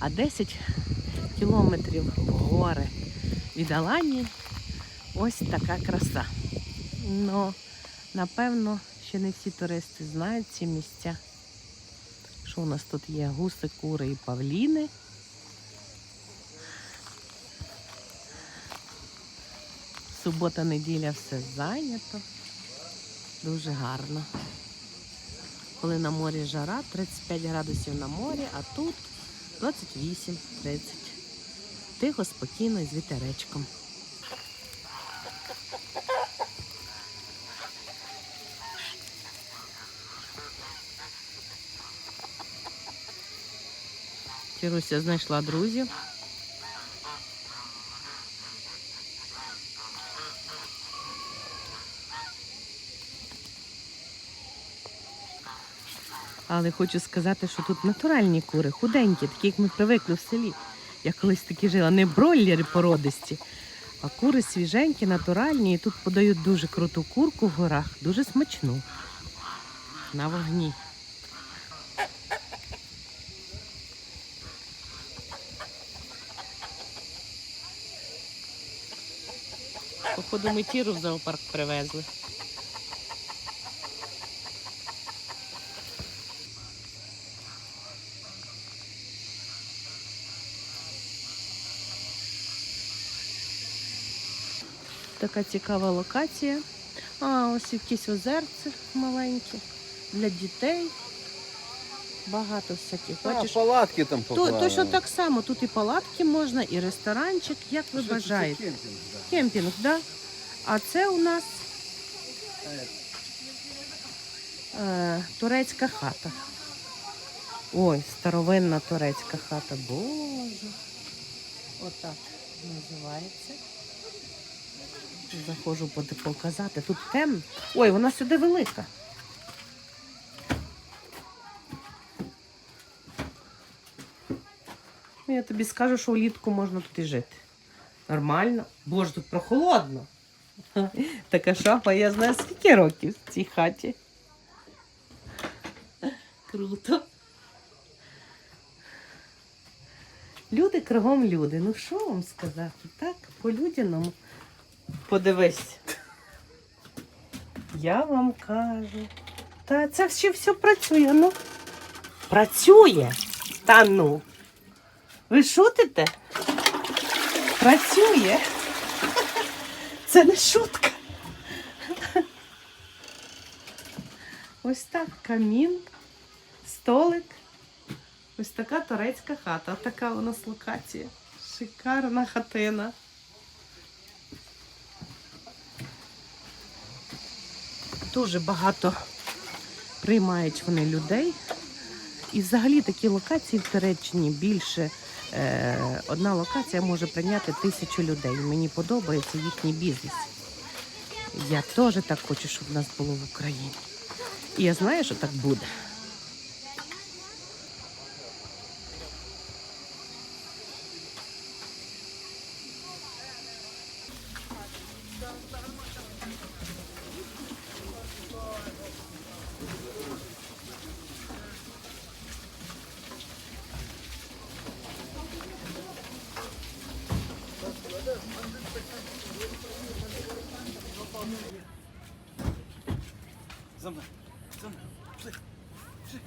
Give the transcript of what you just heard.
а 10 кілометрів в гори від Аланії. Ось така краса. Ну, напевно, ще не всі туристи знають ці місця. Що у нас тут є? Гуси, кури і павліни. Субота, неділя все зайнято. Дуже гарно. Коли на морі жара, 35 градусів на морі, а тут 28-30. Тихо, спокійно і з вітеречком. Кіруся знайшла друзів. Але хочу сказати, що тут натуральні кури, худенькі, такі, як ми привикли в селі. Я колись такі жила, не бройлери породисті, а кури свіженькі, натуральні. І тут подають дуже круту курку в горах, дуже смачну. На вогні. Походу, ми тіру в зоопарк привезли. Така цікава локація. А, ось якісь озерці маленькі для дітей. Багато всяких. А, Бачиш, палатки там то, поклали. точно так само. Тут і палатки можна, і ресторанчик, як ви Що це бажаєте. кемпінг, да. Кемпінг, да? А це у нас е, турецька хата. Ой, старовинна турецька хата. Боже. Отак називається. Заходжу показати. Тут темно. Ой, вона сюди велика. Ну, Я тобі скажу, що влітку можна тут і жити. Нормально. Боже, тут прохолодно. Така шафа, я знаю, скільки років в цій хаті. Круто. Люди кругом люди. Ну що вам сказати? Так, по-людяному. Подивись. Я вам кажу. Та це ще все працює, ну. Працює. Та ну. Ви шутите? Працює. Це не шутка. Ось так камін, столик. Ось така турецька хата. Така у нас локація. Шикарна хатина. Дуже багато приймають вони людей. І взагалі такі локації в Туреччині більше. Е, одна локація може прийняти тисячу людей. Мені подобається їхній бізнес. Я теж так хочу, щоб в нас було в Україні. І я знаю, що так буде. Za mną, za mną, przy, przy.